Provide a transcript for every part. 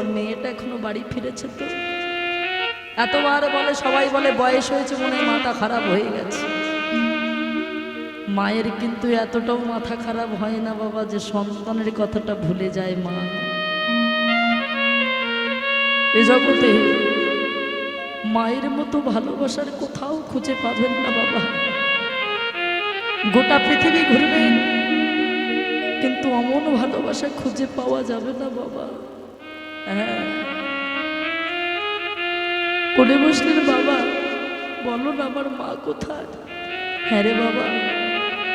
আমার মেয়েটা এখনও বাড়ি ফিরেছে তো? এতবার বলে, সবাই বলে, বয়স হয়েছে মনে হয় মাথা খারাপ হয়ে গেছে। মায়ের কিন্তু এতটাও মাথা খারাপ হয় না বাবা যে সন্তানের কথাটা ভুলে যায় মা। এ জগতে মায়ের মতো ভালোবাসার কোথাও খুঁজে পাবেন না বাবা। গোটা পৃথিবী ঘুরবেন কিন্তু অমন ভালোবাসা খুঁজে পাওয়া যাবে না বাবা। হ্যাঁ। কোলে বসলেন বাবা, বলো না আমার মা কোথায়? হ্যাঁ রে বাবা,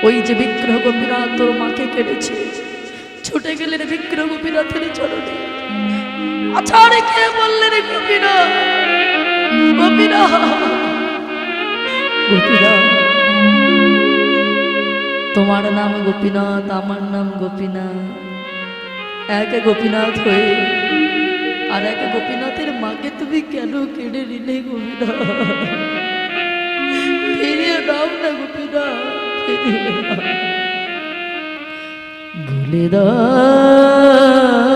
ওই যে বিগ্রহ গোপীনাথ তোর মাকে কেড়েছে। ছুটে গেলেন বিগ্রহ গোপীনাথের চরণে। রে কে বললেন গোপীনাথ গোপীনাথ গোপীনাথ তোমার নাম গোপীনাথ, আমার নাম গোপীনাথ। এক গোপীনাথ হয়ে আর এক গোপীনাথের মাকে তুমি কেন কেড়ে নিলে গোপীনাথ ফিরিয়ে দাও না গোপীনাথ, ফিরিয়ে দাও।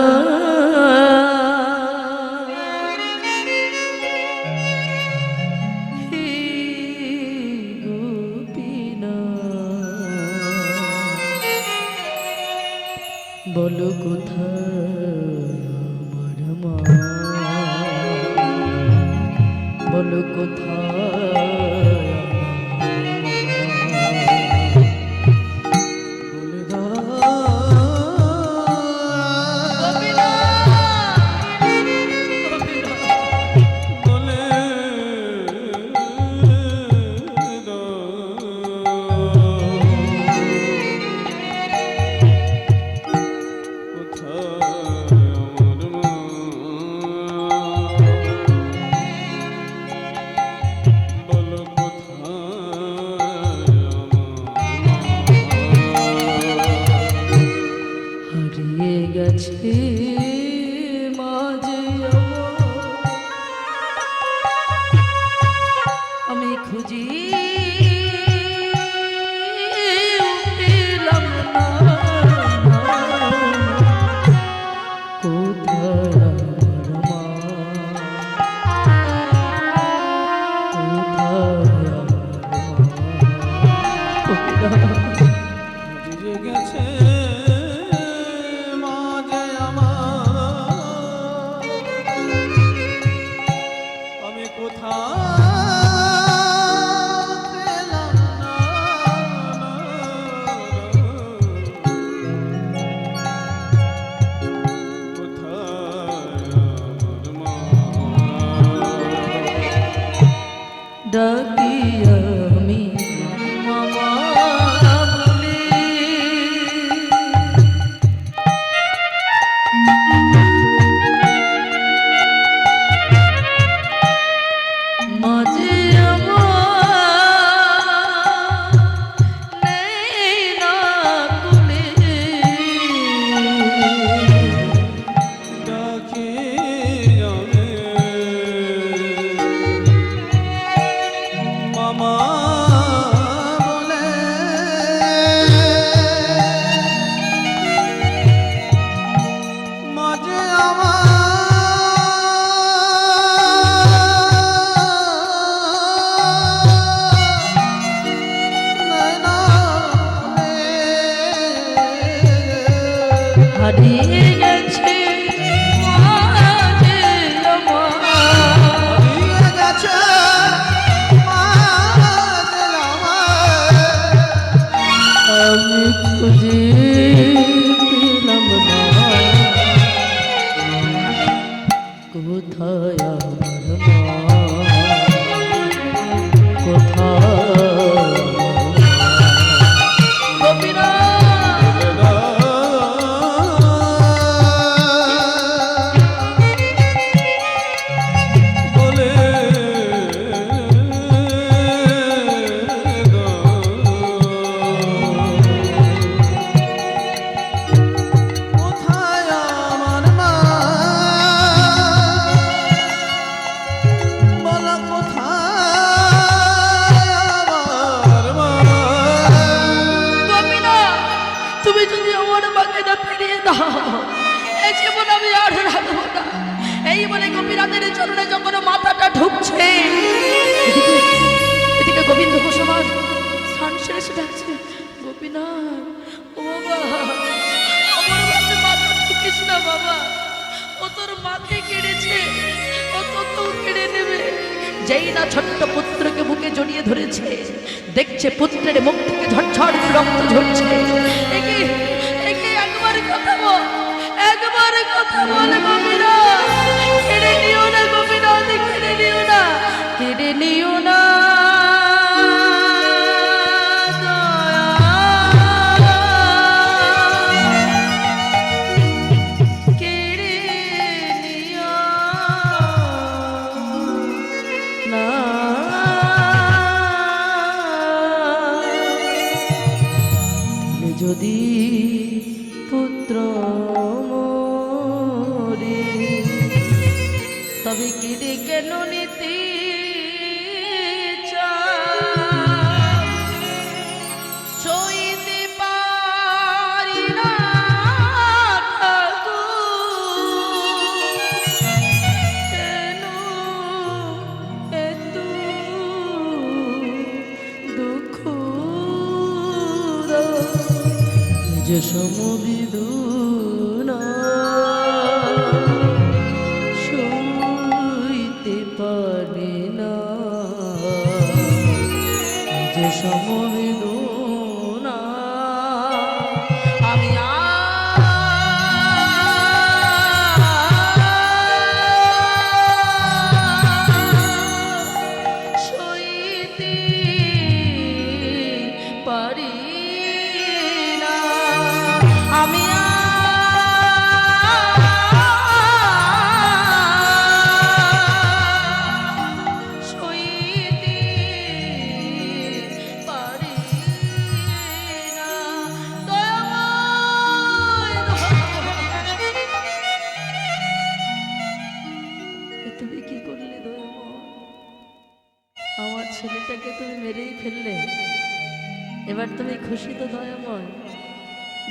এবার তুমি খুশি তো দয়াময়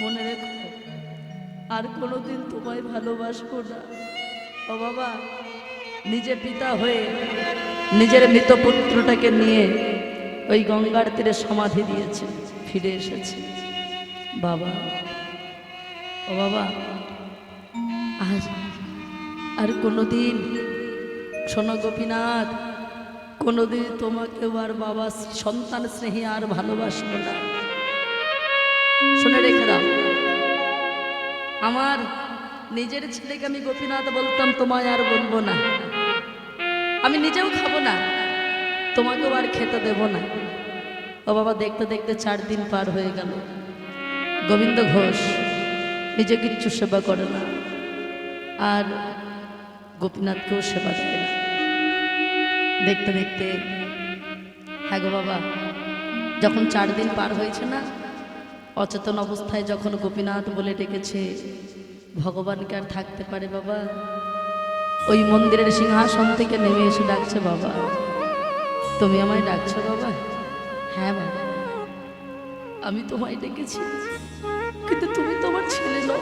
মনে রেখো। আর কোনোদিন তোমায় ভালোবাসবো না। ও বাবা, নিজে পিতা হয়ে নিজের মৃত পুত্রটাকে নিয়ে ওই গঙ্গার তীরে সমাধি দিয়েছে, ফিরে এসেছে। বাবা, ও বাবা, আজ আর কোনোদিন শোনো গোপীনাথ কোনোদিন তোমাকে আর বাবা সন্তান স্নেহী আর ভালোবাসবো না। শুনে রেখে দাও। আমার নিজের ছেলেকে আমি গোপীনাথ বলতাম, তোমায় আর বলব না। আমি নিজেও খাব না, তোমাকেও আর খেতে দেব না। ও বাবা, দেখতে দেখতে চার দিন পার হয়ে গেল। গোবিন্দ ঘোষ নিজে কিচ্ছু সেবা করে না, আর গোপীনাথকেও সেবা না দেখতে দেখতে হ্যাঁ গো বাবা, যখন চার দিন পার হয়েছে না, অচেতন অবস্থায় যখন গোপীনাথ বলে ডেকেছে, ভগবানকে আর থাকতে পারে বাবা, ওই মন্দিরের সিংহাসন থেকে নেমে এসে ডাকছে বাবা। তুমি আমায় ডাকছো বাবা? হ্যাঁ বাবা। আমি তোমায় ডেকেছি, কিন্তু তুমি তোমার ছেলে নও।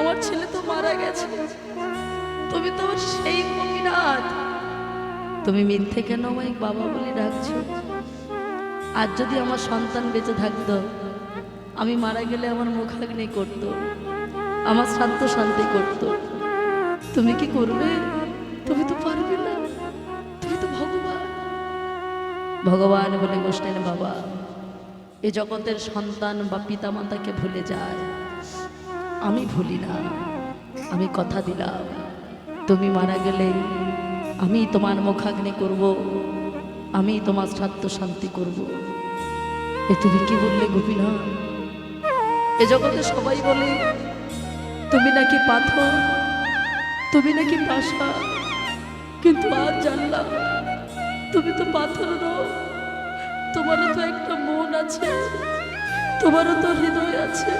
আমার ছেলে তো মারা গেছে। তুমি তোমার সেই গোপীনাথ। তুমি মিথ্যে কেন আমায় বাবা বলে ডাকছো? আর যদি আমার সন্তান বেঁচে থাকতো, আমি মারা গেলে আমার মুখাগ্নি করতো, আমার শান্ত শান্তি করতো। তুমি কি করবে? তুমি তো পারবে না। তুমি তো ভগবান। ভগবান বলে বসলেন বাবা, এ জগতের সন্তান বা পিতামাতাকে ভুলে যায়। আমি ভুলি না, আমি কথা দিলাম। তুমি মারা গেলে আমি তোমার মুখাগ্নি করব, আমি তোমার স্বার্থ শান্তি করব। এ তুমি কি বললে গোপীনা এ জগতে সবাই বলে, তুমি নাকি পাথর, তুমি নাকি পাশা, কিন্তু আজ জানলাম, তুমি তো পাথর নও, তোমারও তো একটা মন আছে, তোমারও তো হৃদয় আছে,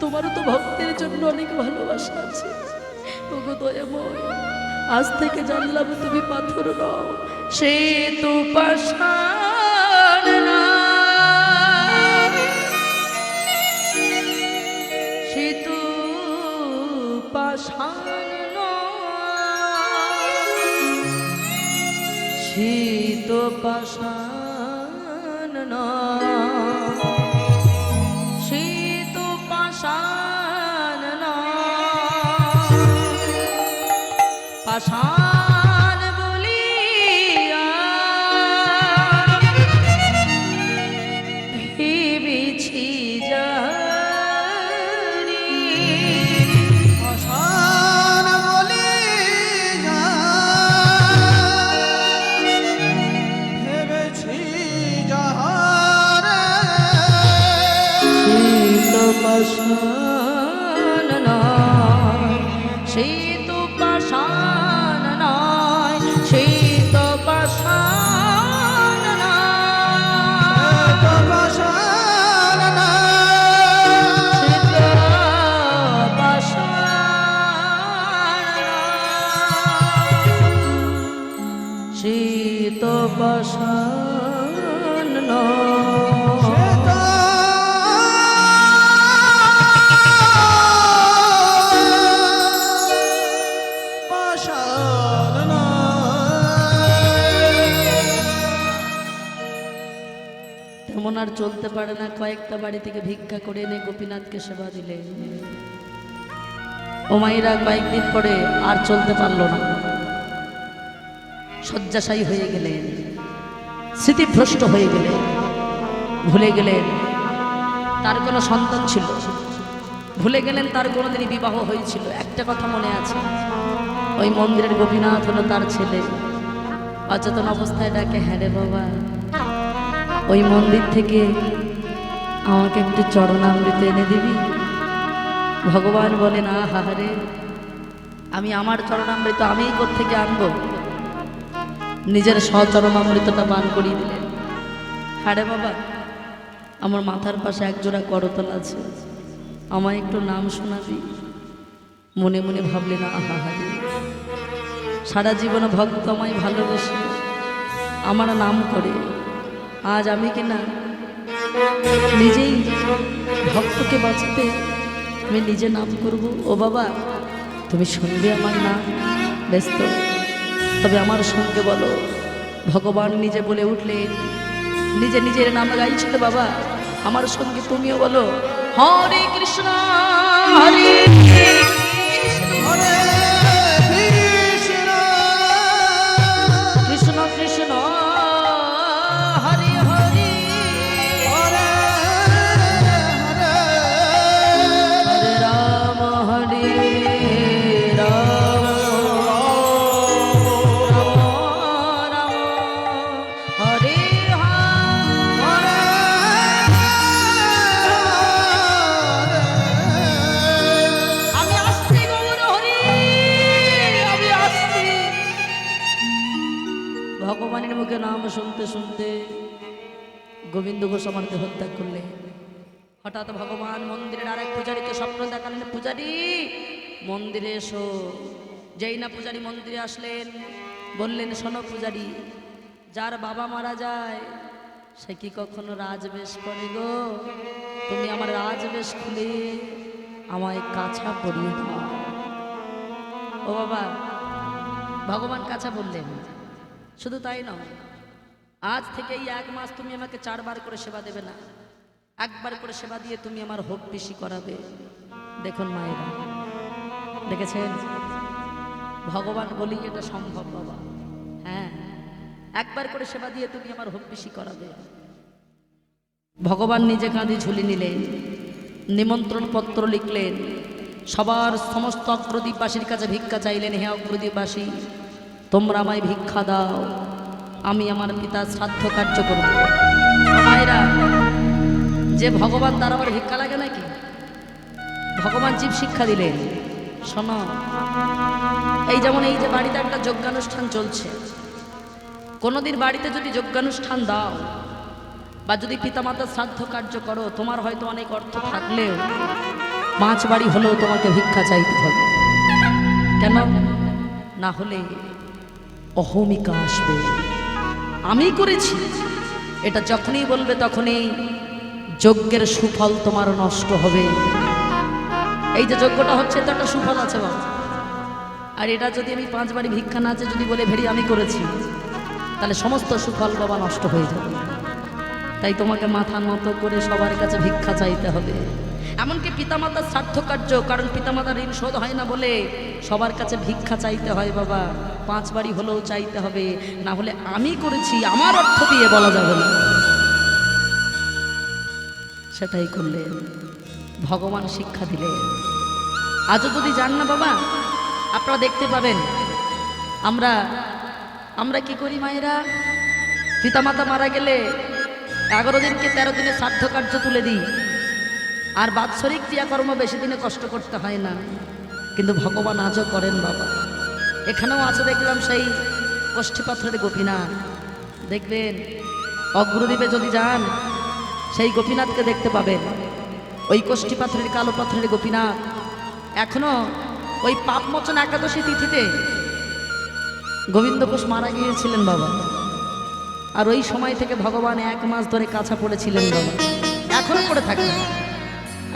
তোমারও তো ভক্তের জন্য অনেক ভালোবাসা আছে। ওগো দয়াময়। আজ থেকে জানলাম তুমি পাথর নও সে তো পাষাণ সে তো পাষাণ পাষাণ শীত তেমন আর চলতে পারে না, কয়েকটা বাড়ি থেকে ভিক্ষা করে এনে গোপীনাথকে সেবা দিলে। ও মাইরা কয়েকদিন পরে আর চলতে পারল না। শয্যাশায়ী হয়ে গেলেন, স্মৃতিভ্রষ্ট হয়ে গেলেন, ভুলে গেলেন। তার কোনো সন্তান ছিল, ভুলে গেলেন তার কোনো কোনোদিনই বিবাহ হয়েছিল। একটা কথা মনে আছে, ওই মন্দিরের গোপীনাথ হলো তার ছেলে। অচেতন অবস্থায় ডাকে হ্যাঁ রে বাবা, ওই মন্দির থেকে আমাকে একটু চরণামৃত এনে দিবি? ভগবান বলেন আহারে আমি আমার চরণামৃত আমিই থেকে আনব? নিজের স্বচরণামৃতটা পান করিয়ে দিলেন। হারে বাবা, আমার মাথার পাশে একজোড়া করতল আছে। আমায় একটু নাম শোনাবি? মনে মনে ভাবলেন আহাহারে সারা জীবনে ভক্ত আমায় ভালোবেসে আমার নাম করে। আজ আমি কি না নিজেই ভক্তকে বাঁচাতে আমি নিজে নাম করব? ও বাবা, তুমি শুনবে আমার নাম, ব্যস্ত। তবে আমার সঙ্গে বলো। ভগবান নিজে বলে উঠলে, নিজে নিজের নাম গাইছিল বাবা। আমার সঙ্গে তুমিও বলো, হরে কৃষ্ণ, হরে এসো। যেই না পূজারী মন্দিরে আসলেন, বললেন, শোনো পূজারী, যার বাবা মারা যায়, সে কি কখনো রাজবেশ করে গো? তুমি আমার রাজবেশ খুলে আমায় কাছা পরিয়ে দাও। ও বাবা, ভগবান কাছা বললেন, শুধু তাই নয়, আজ থেকে এই এক মাস তুমি আমাকে চারবার করে সেবা দেবে না। একবার করে সেবা দিয়ে তুমি আমার হোক পিসি করাবে। দেখুন মায়েরা দেখেছেন? ভগবান বলি এটা সম্ভব বাবা। হ্যাঁ একবার করে সেবা দিয়ে তুমি আমার হোপ পিসি করাবে। ভগবান নিজে কাঁধে ঝুলি নিলেন, নিমন্ত্রণ পত্র লিখলেন, সবার সমস্ত অগ্রদীপবাসীর কাছে ভিক্ষা চাইলেন, হে অগ্রদীপবাসী তোমরা আমায় ভিক্ষা দাও, আমি আমার পিতার শ্রাদ্ধ কার্য করব। মায়েরা যে ভগবান তার আমার ভিক্ষা লাগে নাকি? ভগবান জীব শিক্ষা দিলেন। শোনো। এই যেমন এই যে বাড়িতে একটা যজ্ঞানুষ্ঠান চলছে, কোনোদিন বাড়িতে যদি যজ্ঞানুষ্ঠান দাও বা যদি পিতামাতার শ্রাদ্ধ কার্য করো, তোমার হয়তো অনেক অর্থ থাকলেও পাঁচ বাড়ি হলেও তোমাকে ভিক্ষা চাইতে হবে। কেন? না হলে অহমিকা আসবে। আমি করেছি। এটা যখনই বলবে তখনই যজ্ঞের সুফল তোমার নষ্ট হবে। এই যে যজ্ঞটা হচ্ছে, তো একটা সুফল আছে বাবা। আর এটা যদি আমি পাঁচ বাড়ি ভিক্ষা না আছে, যদি বলে ভেরি আমি করেছি, তাহলে সমস্ত সুফল বাবা নষ্ট হয়ে যাবে। তাই তোমাকে মাথা নত করে সবার কাছে ভিক্ষা চাইতে হবে। এমনকি পিতামাতার সার্থ কার্য কারণ পিতামাতার ঋণ শোধ হয় না বলে সবার কাছে ভিক্ষা চাইতে হয় বাবা। পাঁচ বাড়ি হলেও চাইতে হবে। না হলে আমি করেছি, আমার অর্থ দিয়ে বলা যাবে না। সেটাই করলেন ভগবান শিক্ষা দিলেন আজও যদি যান না বাবা, আপনারা দেখতে পাবেন। আমরা আমরা কি করি মায়েরা? পিতামাতা মারা গেলে এগারো দিনকে তেরো দিনে শ্রাদ্ধ কার্য তুলে দিই। আর বাৎসরিক ক্রিয়াকর্ম বেশি দিনে কষ্ট করতে হয় না। কিন্তু ভগবান আজও করেন বাবা। এখানেও আছে দেখলাম সেই পাথরের গোপীনাথ। দেখবেন, অগ্রদ্বীপে যদি যান, সেই গোপীনাথকে দেখতে পাবেন। ওই কষ্টি পাথরের কালো পাথরের গোপীনাথ এখনও ওই পাপমোচন একাদশী তিথিতে গোবিন্দ ঘোষ মারা গিয়েছিলেন বাবা। আর ওই সময় থেকে ভগবান এক মাস ধরে কাছা পড়েছিলেন বাবা। এখনও পড়ে থাকেন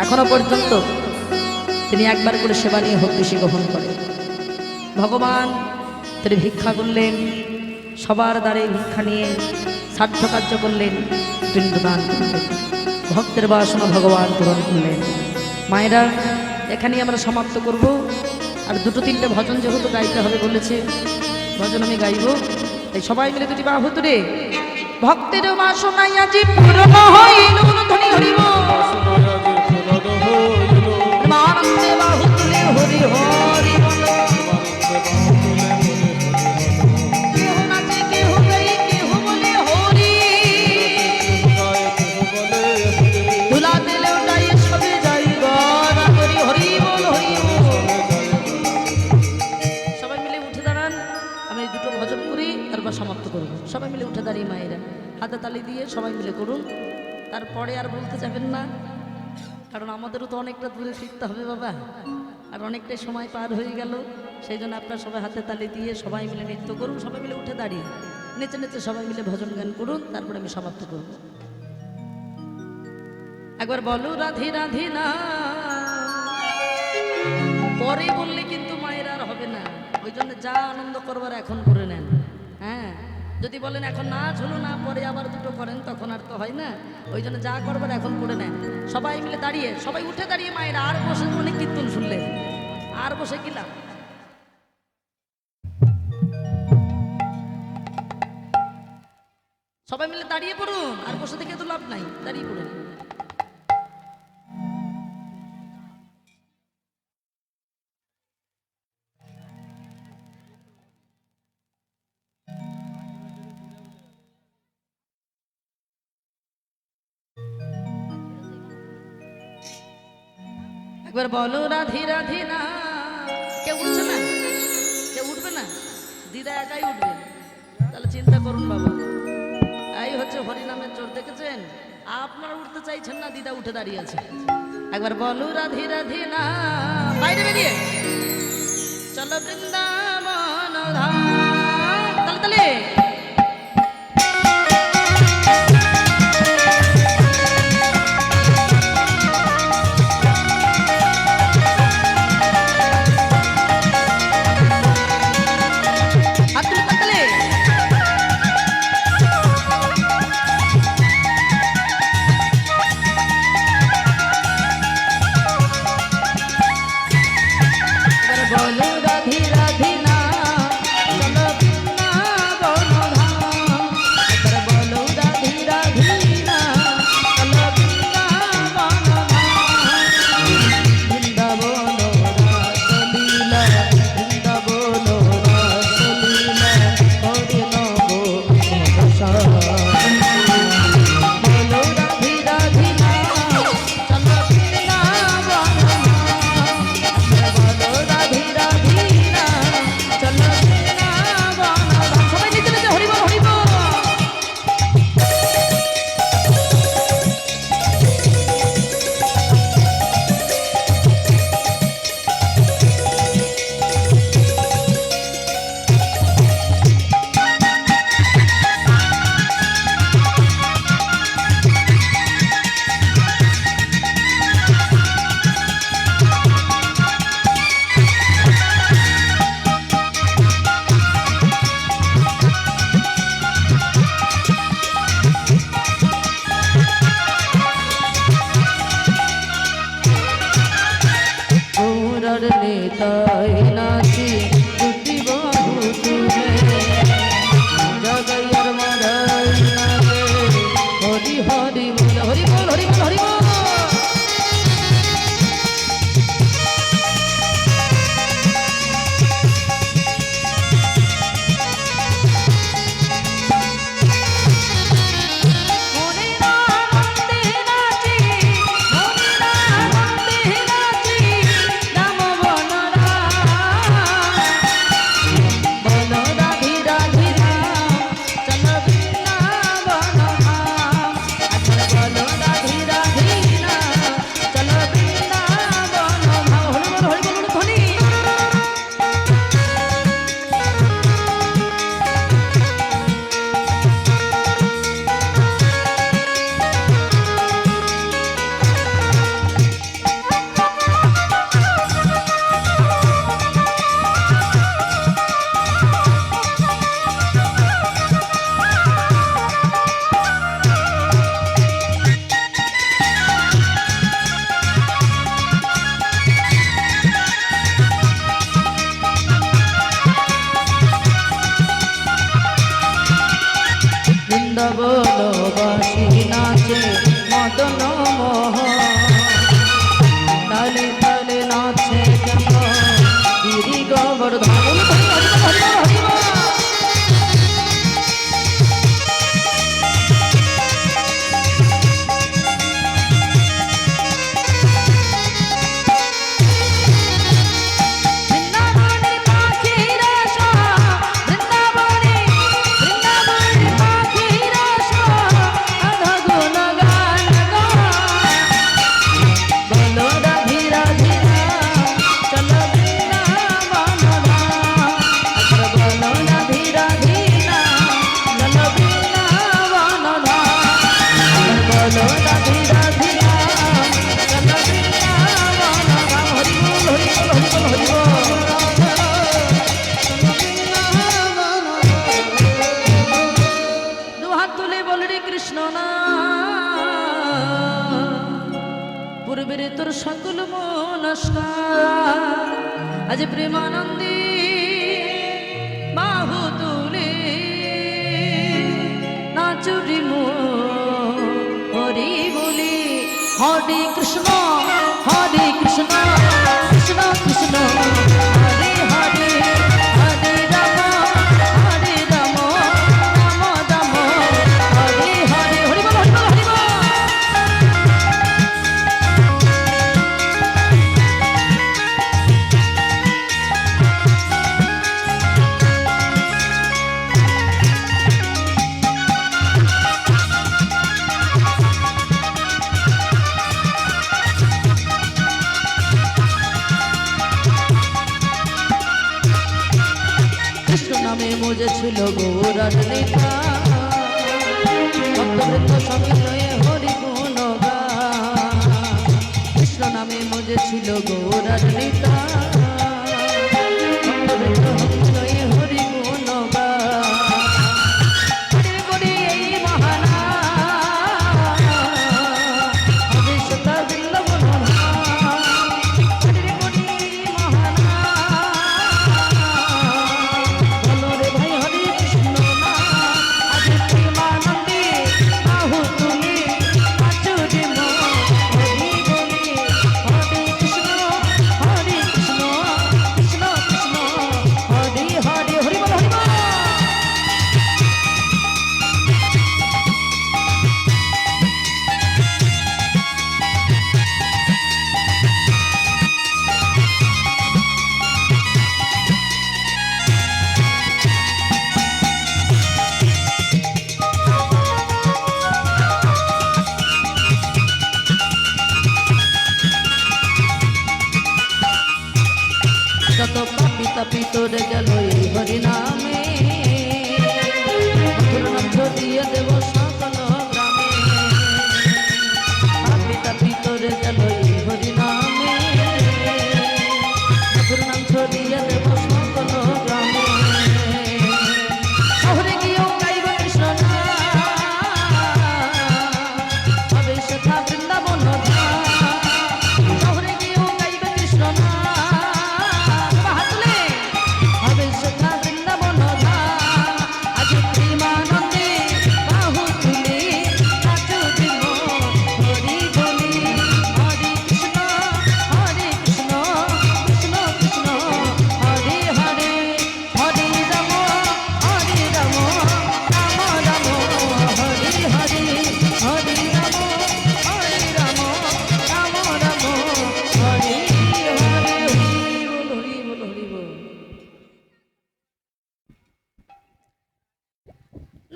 এখনও পর্যন্ত তিনি একবার করে সেবা নিয়ে হত্যুষি গ্রহণ করেন। ভগবান তিনি ভিক্ষা করলেন, সবার দ্বারে ভিক্ষা নিয়ে সাধ্য কার্য করলেন পিণ্ডদান করলেন। ভক্তের বাসনা ভগবান পূরণ করলেন। মায়েরা, এখানেই আমরা সমাপ্ত করব। আর দুটো তিনটে ভজন যেহেতু গাইতে হবে বলেছে, ভজন আমি গাইব। তাই সবাই মিলে দুটি বাহু তুলে ভক্তের বাসনাই আজি পূরণ হইল। ধ্বনি হরিব। সবাই মিলে করুন। তারপরে আর বলতে যাবেন না, কারণ আমাদেরও তো অনেকটা দূরে ফিরতে হবে বাবা। আর অনেকটাই সময় পার হয়ে গেল, সেই জন্য আপনার সবাই হাতে তালি দিয়ে সবাই মিলে নৃত্য করুন, সবাই মিলে উঠে দাঁড়িয়ে। নেচে নেচে সবাই মিলে ভজন গান করুন, তারপরে আমি সমাপ্ত করব। একবার বলো, রাধে রাধে না। পরে বললে কিন্তু মায়ের আর হবে না। ওই জন্য যা আনন্দ করবার এখন করে নেন। হ্যাঁ? যদি বলেন, এখন না হলো না, পরে আবার দুটো করেন, তখন আর তো হয় না। ওই জন্য যা করবার এখন করে নেন। সবাই মিলে দাঁড়িয়ে, সবাই উঠে দাঁড়িয়ে মায়ের আর বসে অনেক কীর্তন শুনলে। আর বসে গেলাম সবাই মিলে দাঁড়িয়ে পড়ুন, আর বসে থেকে তো লাভ নাই, দাঁড়িয়ে পড়ুন। একবার বলো রাধে রাধে না। কেউ উঠছে না? কেউ উঠবে না? দিদা একাই উঠবে। তাহলে চিন্তা করুন বাবা। এই হচ্ছে হরিনামের জোর দেখেছেন? আপনার উঠতে চাইছেন না, দিদা উঠে দাঁড়িয়ে আছে। একবার বলো রাধে রাধে না। বাইরে বেরিয়ে। চলো বৃন্দাবন তাহলে তাহলে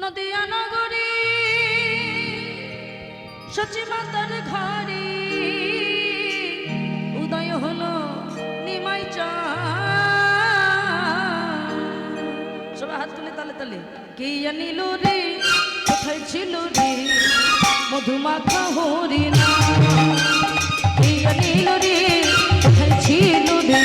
নদিয়া নগরী সচি মাতার ঘরে উদয় হলো নিমাই। সবাই হাত তুলে তালে তালে। কে আনিল রে? কোথায় ছিল রে? মধুমাখা হরি না। কে আনিল রে? কোথায় ছিল রে?